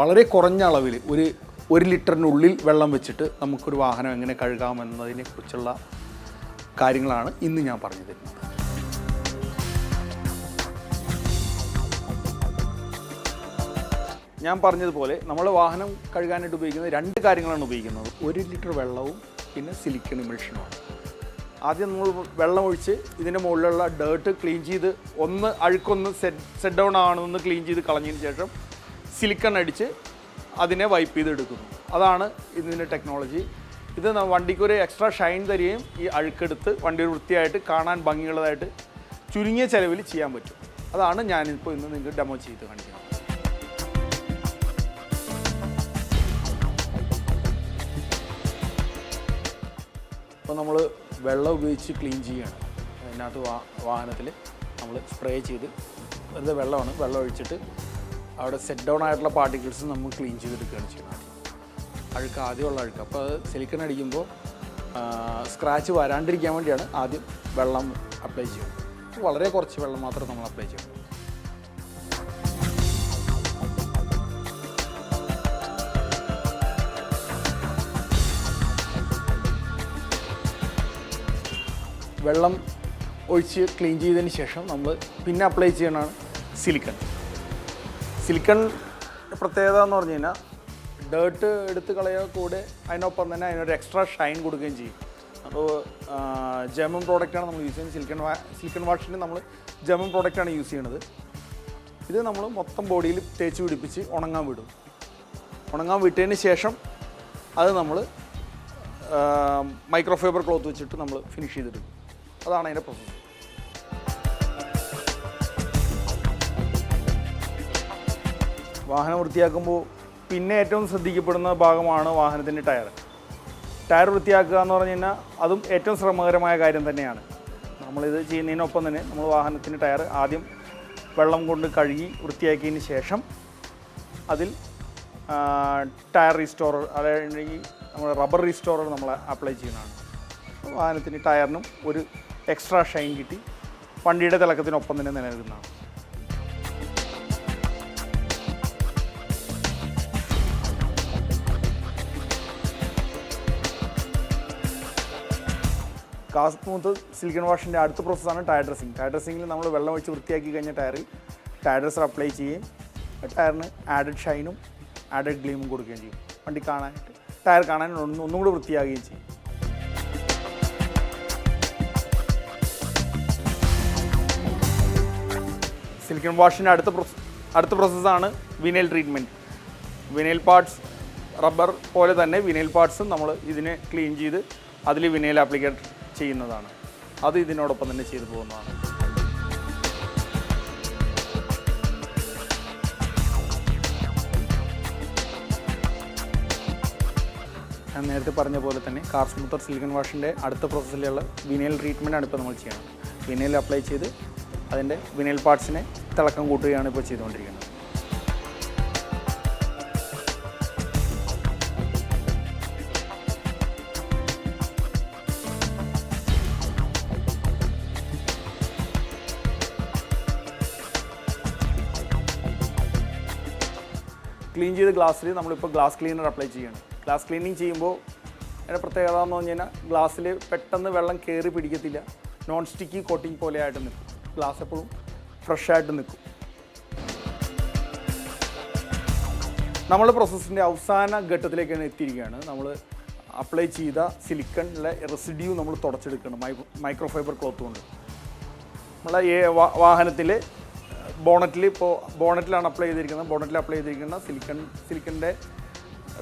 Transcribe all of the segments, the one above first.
വളരെ കുറഞ്ഞ അളവിൽ ഒരു ഒരു ലിറ്ററിനുള്ളിൽ വെള്ളം വെച്ചിട്ട് നമുക്കൊരു വാഹനം എങ്ങനെ കഴുകാമെന്നതിനെ കുറിച്ചുള്ള കാര്യങ്ങളാണ് ഇന്ന് ഞാൻ പറഞ്ഞു തരുന്നത്. ഞാൻ പറഞ്ഞതുപോലെ നമ്മൾ വാഹനം കഴുകാനായിട്ട് ഉപയോഗിക്കുന്നത് രണ്ട് കാര്യങ്ങളാണ് ഉപയോഗിക്കുന്നത്. ഒരു ലിറ്റർ വെള്ളവും പിന്നെ സിലിക്കൺ ഇമൽഷനുമാണ് ആദ്യം നമ്മൾ വെള്ളം ഒഴിച്ച് ഇതിന്റെ മുകളിലുള്ള ഡേർട്ട് ക്ലീൻ ചെയ്ത് ഒന്ന് അഴുക്കൊന്ന് സെറ്റ് സെറ്റ് ഡൗൺ ആണെന്ന് ക്ലീൻ ചെയ്ത് കളഞ്ഞതിന് ശേഷം സിലിക്കൺ അടിച്ച് അതിനെ വൈപ്പ് ചെയ്തെടുക്കുന്നു. അതാണ് ഇതിന്റെ ടെക്നോളജി. ഇത് വണ്ടിക്ക് ഒരു എക്സ്ട്രാ ഷൈൻ തരികയും ഈ അഴുക്കെടുത്ത് വണ്ടി വൃത്തിയായിട്ട് കാണാൻ ഭംഗിയുള്ളതായിട്ട് ചുരുങ്ങിയ ചിലവിൽ ചെയ്യാൻ പറ്റും. അതാണ് ഞാനിപ്പോൾ ഇന്ന് നിങ്ങൾക്ക് ഡെമോ ചെയ്ത് കാണിക്കുന്നത്. ഇപ്പോൾ നമ്മൾ വെള്ളം ഉപയോഗിച്ച് ക്ലീൻ ചെയ്യുകയാണ് അതിനകത്ത് വാഹനത്തിൽ നമ്മൾ സ്പ്രേ ചെയ്ത് വെറുതെ വെള്ളമാണ് വെള്ളം ഒഴിച്ചിട്ട് അവിടെ സെറ്റ് ഡൗൺ ആയിട്ടുള്ള പാർട്ടിക്കിൾസ് നമ്മൾ ക്ലീൻ ചെയ്തെടുക്കുകയാണ് ചെയ്യുന്നത്. അഴുക്ക് ആദ്യമുള്ള അഴുക്ക്. അപ്പോൾ അത് സിലിക്കൺ അടിക്കുമ്പോൾ സ്ക്രാച്ച് വരാണ്ടിരിക്കാൻ വേണ്ടിയാണ് ആദ്യം വെള്ളം അപ്ലൈ ചെയ്യുന്നത് വളരെ കുറച്ച് വെള്ളം മാത്രം നമ്മൾ അപ്ലൈ ചെയ്യണം വെള്ളം ഒഴിച്ച് ക്ലീൻ ചെയ്തതിന് ശേഷം നമ്മൾ പിന്നെ അപ്ലൈ ചെയ്യണമാണ് സിലിക്കൺ സിലിക്കൺ പ്രത്യേകത എന്ന് പറഞ്ഞു കഴിഞ്ഞാൽ ഡേർട്ട് എടുത്ത് കളയുക കൂടെ അതിനൊപ്പം തന്നെ അതിനൊരു എക്സ്ട്രാ ഷൈൻ കൊടുക്കുകയും ചെയ്യും. അപ്പോൾ ജർമ്മൻ പ്രോഡക്റ്റാണ് നമ്മൾ യൂസ് ചെയ്യുന്നത്. സിലിക്കൺ വാ സിലിക്കൺ വാഷിന് നമ്മൾ ജർമ്മൻ പ്രോഡക്റ്റാണ് യൂസ് ചെയ്യണത്. ഇത് നമ്മൾ മൊത്തം ബോഡിയിൽ തേച്ച് പിടിപ്പിച്ച് ഉണങ്ങാൻ വിടും. ഉണങ്ങാൻ വിട്ടതിന് ശേഷം അത് നമ്മൾ മൈക്രോഫൈബർ ക്ലോത്ത് വെച്ചിട്ട് നമ്മൾ ഫിനിഷ് ചെയ്തിടും അതാണ് അതിന്റെ പ്രോസസ്സ് വാഹനം വൃത്തിയാക്കുമ്പോൾ പിന്നെ ഏറ്റവും ശ്രദ്ധിക്കപ്പെടുന്ന ഭാഗമാണ് വാഹനത്തിന്റെ ടയർ. ടയർ വൃത്തിയാക്കുക എന്ന് പറഞ്ഞു കഴിഞ്ഞാൽ അതും ഏറ്റവും ശ്രമകരമായ കാര്യം തന്നെയാണ്. നമ്മളിത് ചെയ്യുന്നതിനൊപ്പം തന്നെ നമ്മൾ വാഹനത്തിന്റെ ടയർ ആദ്യം വെള്ളം കൊണ്ട് കഴുകി വൃത്തിയാക്കിയതിന് ശേഷം അതിൽ ടയർ റീസ്റ്റോറർ അതായത് നമ്മുടെ റബ്ബർ റീസ്റ്റോറർ നമ്മൾ അപ്ലൈ ചെയ്യുന്നതാണ്. വാഹനത്തിന്റെ ടയറിനും ഒരു എക്സ്ട്രാ ഷൈൻ കിട്ടി. വണ്ടിയുടെ തിളക്കത്തിനൊപ്പം തന്നെ നിലനിൽക്കുന്നതാണ്. മൂത്ത് സിലിക്കൺ വാഷിന്റെ അടുത്ത പ്രോസസ്സാണ് ടയർ ഡ്രസ്സിങ് ടയർ ഡ്രസ്സിങ്ങിൽ നമ്മൾ വെള്ളം ഒഴിച്ച് വൃത്തിയാക്കി കഴിഞ്ഞ ടയറിൽ ടയർ ഡ്രസ്സർ അപ്ലൈ ചെയ്യുകയും ടയറിന് ആഡഡ് ഷൈനും ആഡഡ് ഗ്ലീമും കൊടുക്കുകയും ചെയ്യും. വണ്ടി കാണാനായിട്ട് ടയർ കാണാൻ ഒന്നും ഒന്നും കൂടി വൃത്തിയാകുകയും ചെയ്യും. സിലിക്കൺ വാഷിന്റെ അടുത്ത അടുത്ത പ്രോസസ്സാണ് vinyl treatment vinyl parts rubber പോലെ തന്നെ വിനൈൽ പാർട്സും നമ്മൾ ഇതിനെ ക്ലീൻ ചെയ്ത് അതിൽ വിനൈൽ ആപ്ലിക്കേറ്റ് ചെയ്യുന്നതാണ്. അത് ഇതിനോടൊപ്പം തന്നെ ചെയ്തു പോകുന്നതാണ്. ഞാൻ നേരത്തെ പറഞ്ഞ പോലെ തന്നെ കാർസ് മുത്തർ സിലിക്കൺ വാഷിന്റെ അടുത്ത പ്രോസസ്സിലുള്ള വിനൈൽ ട്രീറ്റ്മെന്റാണ് ഇപ്പോൾ നമ്മൾ ചെയ്യുന്നത്. വിനൈൽ അപ്ലൈ ചെയ്ത് അതിന്റെ വിനൈൽ പാർട്സിനെ തിളക്കം കൂട്ടുകയാണ് ഇപ്പോൾ ചെയ്തുകൊണ്ടിരിക്കുന്നത്. ക്ലീൻ ചെയ്ത ഗ്ലാസ്സിൽ നമ്മളിപ്പോൾ ഗ്ലാസ് ക്ലീനർ അപ്ലൈ ചെയ്യണം. ഗ്ലാസ് ക്ലീനിങ് ചെയ്യുമ്പോൾ അതിന്റെ പ്രത്യേകത എന്ന് പറഞ്ഞു കഴിഞ്ഞാൽ ഗ്ലാസ്സിൽ പെട്ടെന്ന് വെള്ളം കയറി പിടിക്കത്തില്ല. നോൺ സ്റ്റിക്കി കോട്ടിങ് പോലെ ആയിട്ട് നിൽക്കും ഗ്ലാസ് എപ്പോഴും ഫ്രഷായിട്ട് നിൽക്കും നമ്മൾ പ്രോസസ്സിന്റെ അവസാന ഘട്ടത്തിലേക്കാണ് എത്തിയിരിക്കുകയാണ്. നമ്മൾ അപ്ലൈ ചെയ്ത സിലിക്കണിലെ റെസിഡ്യൂ നമ്മൾ തുടച്ചെടുക്കണം. മൈക്രോ ഫൈബർ ക്ലോത്ത് കൊണ്ട്. നമ്മളെ വാഹനത്തിൽ ബോണറ്റിൽ ഇപ്പോൾ ബോണറ്റിലാണ് അപ്ലൈ ചെയ്തിരിക്കുന്നത്. ബോണറ്റിൽ അപ്ലൈ ചെയ്തിരിക്കുന്ന സിലിക്കൺ സിലിക്കണിന്റെ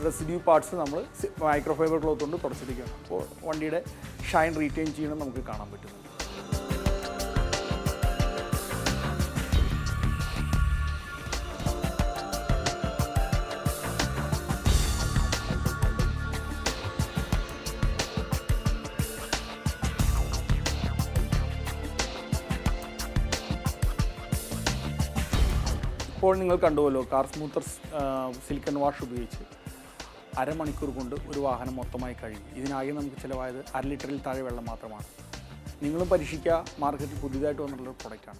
റെസിഡ്യൂ പാർട്സ് നമ്മൾ മൈക്രോഫൈബർ ക്ലോത്ത് കൊണ്ട് തുടച്ചിരിക്കുകയാണ്. അപ്പോൾ വണ്ടിയുടെ ഷൈൻ റീറ്റെയിൻ ചെയ്യണം നമുക്ക് കാണാൻ പറ്റും ഇപ്പോൾ നിങ്ങൾ കണ്ടുവല്ലോ കാർ സ്മൂത്തർ സിലിക്കൺ വാഷ് ഉപയോഗിച്ച് അരമണിക്കൂർ കൊണ്ട് ഒരു വാഹനം മൊത്തമായി കഴുകി. ഇതിനായി നമുക്ക് ചിലവായത് അര ലിറ്ററിൽ താഴെ വെള്ളം മാത്രമാണ്. നിങ്ങളും പരീക്ഷിക്കുക മാർക്കറ്റിൽ പുതിയതായിട്ട് വന്നിട്ടുള്ള ഒരു പ്രൊഡക്റ്റാണ്